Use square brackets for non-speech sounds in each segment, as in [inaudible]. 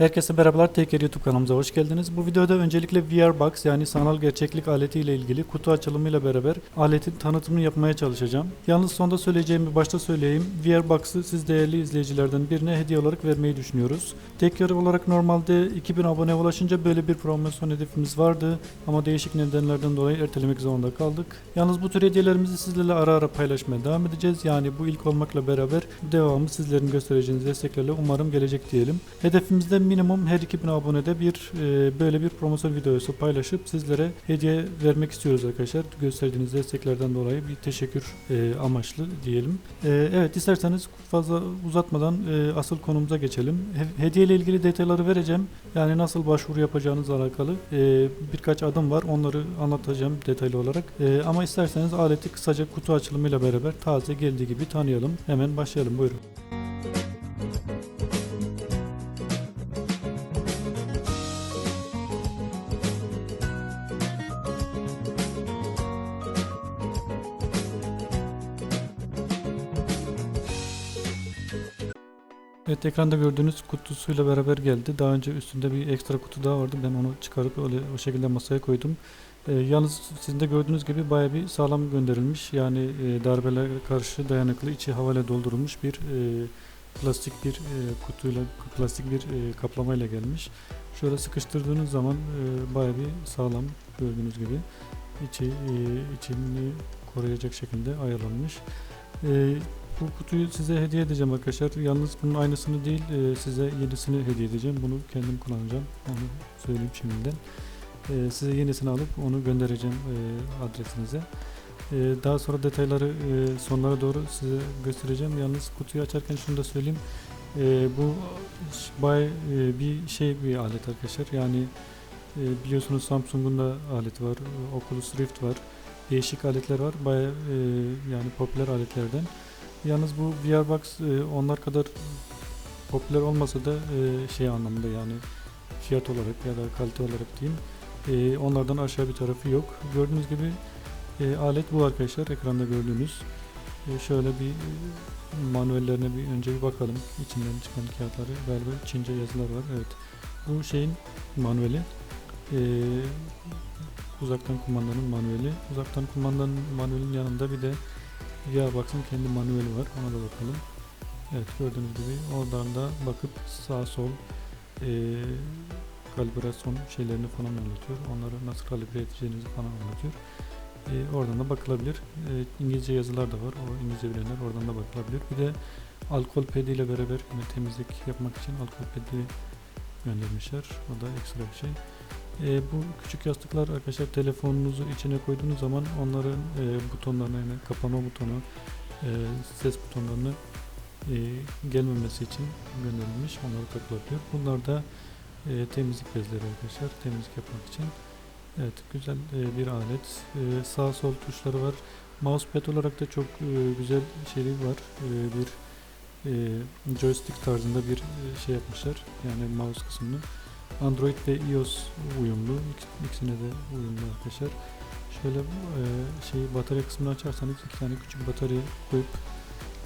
Herkese merhabalar. Teker YouTube kanalımıza hoş geldiniz. Bu videoda öncelikle VR Box yani sanal gerçeklik aleti ile ilgili kutu açılımıyla beraber aletin tanıtımını yapmaya çalışacağım. Yalnız sonda söyleyeceğimi başta söyleyeyim. VR Box'ı siz değerli izleyicilerden birine hediye olarak vermeyi düşünüyoruz. Teker olarak normalde 2000 abone ulaşınca böyle bir promosyon hedefimiz vardı ama değişik nedenlerden dolayı ertelemek zorunda kaldık. Yalnız bu tür hediyelerimizi sizlerle ara ara paylaşmaya devam edeceğiz. Yani bu ilk olmakla beraber devamı sizlerin göstereceğiniz desteklerle umarım gelecek diyelim. Hedefimizde minimum her 2000 abonede bir e, böyle bir promosyon videosu paylaşıp sizlere hediye vermek istiyoruz arkadaşlar. Gösterdiğiniz desteklerden dolayı bir teşekkür e, amaçlı diyelim. E, evet isterseniz fazla uzatmadan e, asıl konumuza geçelim. He- hediye ile ilgili detayları vereceğim. Yani nasıl başvuru yapacağınızla alakalı e, birkaç adım var. Onları anlatacağım detaylı olarak. E, ama isterseniz aleti kısaca kutu açılımıyla beraber taze geldiği gibi tanıyalım. Hemen başlayalım. Buyurun. Evet ekranda gördüğünüz kutusuyla beraber geldi. Daha önce üstünde bir ekstra kutu daha vardı. Ben onu çıkarıp öyle o şekilde masaya koydum. Ee, yalnız sizin de gördüğünüz gibi baya bir sağlam gönderilmiş. Yani e, darbelere karşı dayanıklı içi havayla doldurulmuş bir e, plastik bir e, kutuyla plastik bir e, kaplamayla gelmiş. Şöyle sıkıştırdığınız zaman e, baya bir sağlam gördüğünüz gibi içi e, içini koruyacak şekilde ayarlanmış. E, bu kutuyu size hediye edeceğim arkadaşlar. Yalnız bunun aynısını değil, e, size yenisini hediye edeceğim. Bunu kendim kullanacağım. Onu söyleyeyim şimdiden. E, size yenisini alıp onu göndereceğim e, adresinize. E, daha sonra detayları e, sonlara doğru size göstereceğim. Yalnız kutuyu açarken şunu da söyleyeyim. E, bu bay e, bir şey bir alet arkadaşlar. Yani e, biliyorsunuz Samsung'un da aleti var. Oculus Rift var. Değişik aletler var. Baya e, yani popüler aletlerden. Yalnız bu VRBox e, onlar kadar popüler olmasa da e, şey anlamında yani fiyat olarak ya da kalite olarak diyeyim e, onlardan aşağı bir tarafı yok. Gördüğünüz gibi e, alet bu arkadaşlar ekranda gördüğünüz. E, şöyle bir e, manuellerine bir önce bir bakalım. İçinden çıkan kağıtları galiba Çince yazılar var. Evet. Bu şeyin manueli. E, uzaktan kumandanın manueli. Uzaktan kumandanın manuelin yanında bir de Gearbox'ın kendi manueli var. Ona da bakalım. Evet gördüğünüz gibi oradan da bakıp sağ sol eee kalibrasyon şeylerini falan anlatıyor. Onları nasıl kalibre edeceğinizi falan anlatıyor. Eee, oradan da bakılabilir. Eee, İngilizce yazılar da var. O İngilizce bilenler oradan da bakılabilir. Bir de alkol pedi ile beraber yine temizlik yapmak için alkol pedi göndermişler. O da ekstra bir şey. E, bu küçük yastıklar arkadaşlar telefonunuzu içine koyduğunuz zaman onların e, butonlarını yani kapama butonu, e, ses butonlarını e, gelmemesi için gönderilmiş. Onları takılabiliyor. Bunlar da e, temizlik bezleri arkadaşlar. Temizlik yapmak için. Evet güzel e, bir alet. E, sağ sol tuşları var. Mousepad olarak da çok e, güzel şeyleri var. E, bir e, joystick tarzında bir e, şey yapmışlar. Yani mouse kısmını. Android ve iOS uyumlu. İk- İkisine de uyumlu arkadaşlar. Şöyle e, şey batarya kısmını açarsanız iki tane küçük batarya koyup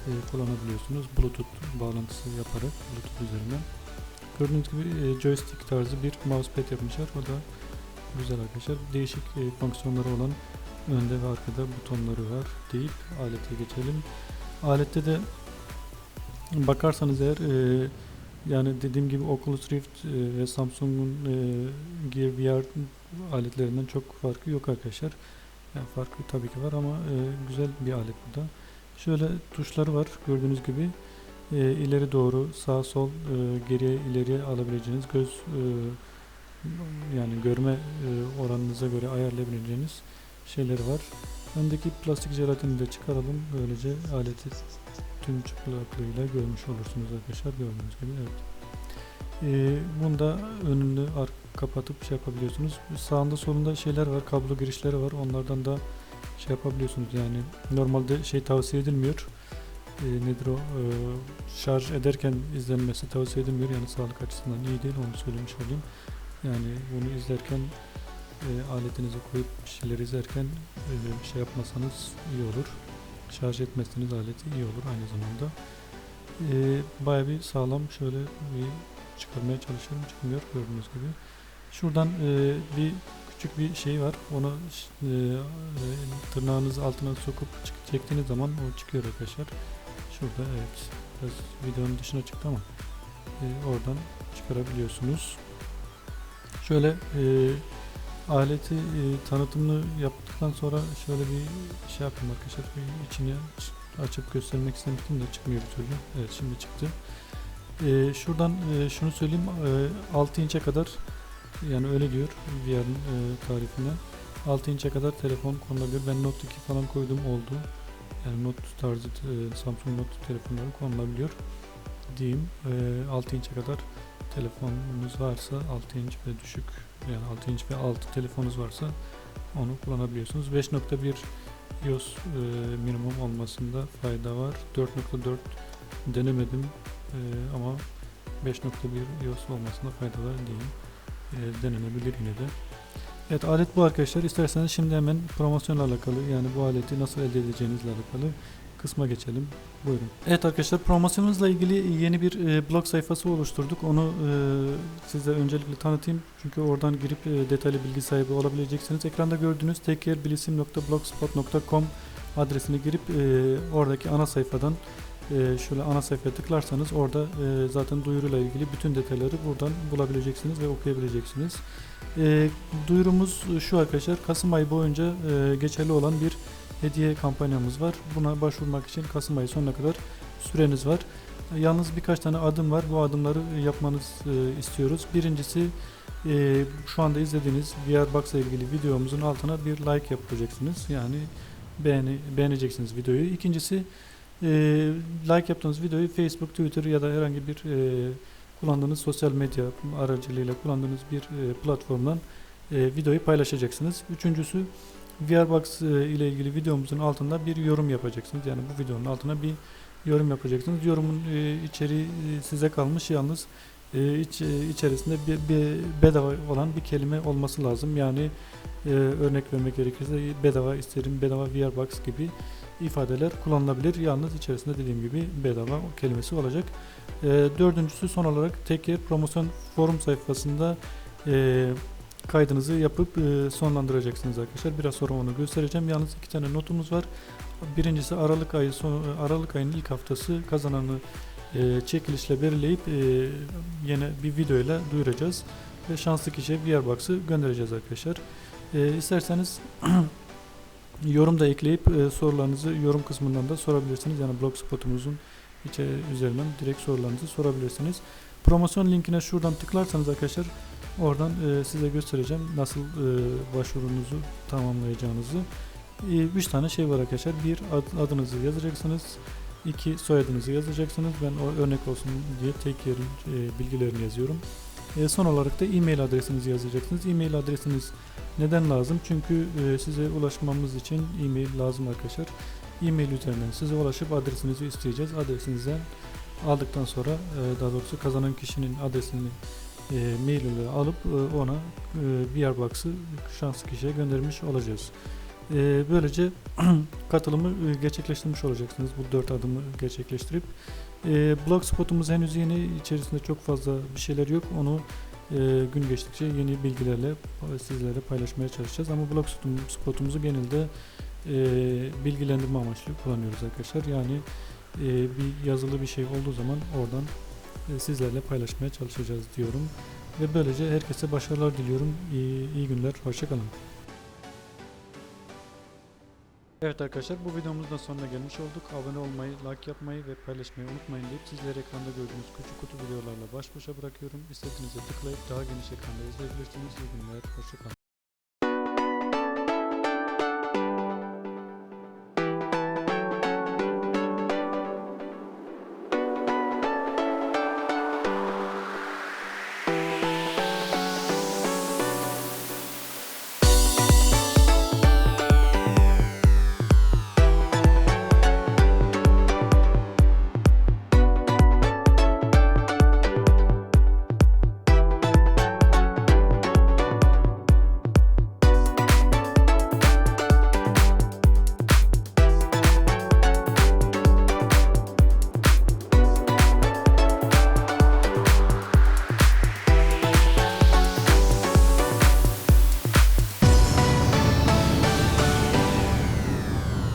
e, kullanabiliyorsunuz. Bluetooth bağlantısı yaparak Bluetooth üzerinden. Gördüğünüz gibi e, joystick tarzı bir mousepad yapmışlar. O da güzel arkadaşlar. Değişik e, fonksiyonları olan önde ve arkada butonları var deyip alete geçelim. Alette de bakarsanız eğer e, yani dediğim gibi Oculus Rift e, ve Samsung'un e, Gear VR aletlerinden çok farkı yok arkadaşlar. Yani farkı tabii ki var ama e, güzel bir alet bu da. Şöyle tuşları var gördüğünüz gibi. İleri doğru, sağ sol, geriye ileriye alabileceğiniz göz yani görme oranınıza göre ayarlayabileceğiniz şeyleri var. Öndeki plastik jelatini de çıkaralım. Böylece aleti tüm çıplaklığıyla görmüş olursunuz arkadaşlar gördüğünüz gibi evet. Ee, bunda önünü ar- kapatıp şey yapabiliyorsunuz. Sağında solunda şeyler var, kablo girişleri var. Onlardan da şey yapabiliyorsunuz. Yani normalde şey tavsiye edilmiyor. Ee, nedir o? Ee, şarj ederken izlenmesi tavsiye edilmiyor. Yani sağlık açısından iyi değil. Onu söylemiş olayım. Yani bunu izlerken e, aletinize koyup bir şeyler izlerken e, şey yapmasanız iyi olur şarj etmezseniz aleti iyi olur aynı zamanda. Ee, Baya bir sağlam şöyle bir çıkarmaya çalışıyorum. Çıkmıyor gördüğünüz gibi. Şuradan e, bir küçük bir şey var. Onu e, e, tırnağınızı altına sokup çık- çektiğiniz zaman o çıkıyor arkadaşlar. Şurada evet. Biraz videonun dışına çıktı ama e, oradan çıkarabiliyorsunuz. Şöyle e, aleti e, tanıtımını yaptıktan sonra şöyle bir şey yapayım arkadaşlar. Bir içini aç- açıp göstermek istemiştim de çıkmıyor bir türlü. Evet şimdi çıktı. E, şuradan e, şunu söyleyeyim. E, 6 inçe kadar yani öyle diyor VR'ın e, tarifinde. 6 inçe kadar telefon konulabilir. Ben Note 2 falan koydum oldu. Yani Note tarzı e, Samsung Note telefonları konulabiliyor diyeyim. E, 6 inçe kadar telefonunuz varsa 6 inç ve düşük yani 6 inç ve altı telefonunuz varsa onu kullanabiliyorsunuz. 5.1 iOS e, minimum olmasında fayda var. 4.4 denemedim e, ama 5.1 iOS olmasında fayda var diyeyim. E, denenebilir yine de. Evet alet bu arkadaşlar. İsterseniz şimdi hemen promosyonla alakalı yani bu aleti nasıl elde edeceğinizle alakalı kısma geçelim. Buyurun. Evet arkadaşlar promosyonumuzla ilgili yeni bir e, blog sayfası oluşturduk. Onu e, size öncelikle tanıtayım. Çünkü oradan girip e, detaylı bilgi sahibi olabileceksiniz. Ekranda gördüğünüz tekyerbilisim.blogspot.com adresine girip oradaki ana sayfadan şöyle ana sayfaya tıklarsanız orada zaten duyuruyla ilgili bütün detayları buradan bulabileceksiniz ve okuyabileceksiniz. Duyurumuz şu arkadaşlar Kasım ayı boyunca geçerli olan bir hediye kampanyamız var. Buna başvurmak için Kasım ayı sonuna kadar süreniz var. Yalnız birkaç tane adım var. Bu adımları yapmanız e, istiyoruz. Birincisi e, şu anda izlediğiniz ile ilgili videomuzun altına bir like yapacaksınız. Yani beğeni, beğeneceksiniz videoyu. İkincisi e, like yaptığınız videoyu Facebook, Twitter ya da herhangi bir kullandığınız sosyal medya aracılığıyla kullandığınız bir platformdan videoyu paylaşacaksınız. Üçüncüsü VRBox e, ile ilgili videomuzun altında bir yorum yapacaksınız. Yani bu videonun altına bir yorum yapacaksınız. Yorumun e, içeriği e, size kalmış yalnız iç, içerisinde bir, bir bedava olan bir kelime olması lazım. Yani örnek vermek gerekirse bedava isterim, bedava VRBox gibi ifadeler kullanılabilir. Yalnız içerisinde dediğim gibi bedava kelimesi olacak. Dördüncüsü son olarak tek yer promosyon forum sayfasında kaydınızı yapıp e, sonlandıracaksınız arkadaşlar. Biraz sonra onu göstereceğim. Yalnız iki tane notumuz var. Birincisi Aralık ayı son, Aralık ayının ilk haftası kazananı e, çekilişle belirleyip e, yine bir videoyla duyuracağız ve şanslı kişiye VRBox'ı göndereceğiz arkadaşlar. E, isterseniz [clears throat] yorum da ekleyip e, sorularınızı yorum kısmından da sorabilirsiniz. Yani blogspot'umuzun içe üzerinden direkt sorularınızı sorabilirsiniz. Promosyon linkine şuradan tıklarsanız arkadaşlar oradan e, size göstereceğim nasıl e, başvurunuzu tamamlayacağınızı. 3 tane şey var arkadaşlar. Bir ad- adınızı yazacaksınız. İki soyadınızı yazacaksınız. Ben o örnek olsun diye tek yerin e, bilgilerini yazıyorum. E, son olarak da e-mail adresinizi yazacaksınız. E-mail adresiniz neden lazım? Çünkü e, size ulaşmamız için e-mail lazım arkadaşlar. E-mail üzerinden size ulaşıp adresinizi isteyeceğiz. Adresinizden aldıktan sonra e, daha doğrusu kazanan kişinin adresini e, mail ile alıp e, ona e, VRBox'ı şanslı kişiye göndermiş olacağız. E, böylece [clears throat] katılımı e, gerçekleştirmiş olacaksınız bu dört adımı gerçekleştirip. E, blogspot'umuz henüz yeni içerisinde çok fazla bir şeyler yok. Onu e, gün geçtikçe yeni bilgilerle sizlere paylaşmaya çalışacağız. Ama blogspot'umuzu genelde e, bilgilendirme amaçlı kullanıyoruz arkadaşlar. Yani e, bir yazılı bir şey olduğu zaman oradan e, sizlerle paylaşmaya çalışacağız diyorum. Ve böylece herkese başarılar diliyorum. İyi, iyi günler, hoşçakalın. Evet arkadaşlar bu videomuzun da sonuna gelmiş olduk. Abone olmayı, like yapmayı ve paylaşmayı unutmayın deyip sizleri ekranda gördüğünüz küçük kutu videolarla baş başa bırakıyorum. İstediğinizde tıklayıp daha geniş ekranda izleyebilirsiniz. İyi günler, hoşçakalın.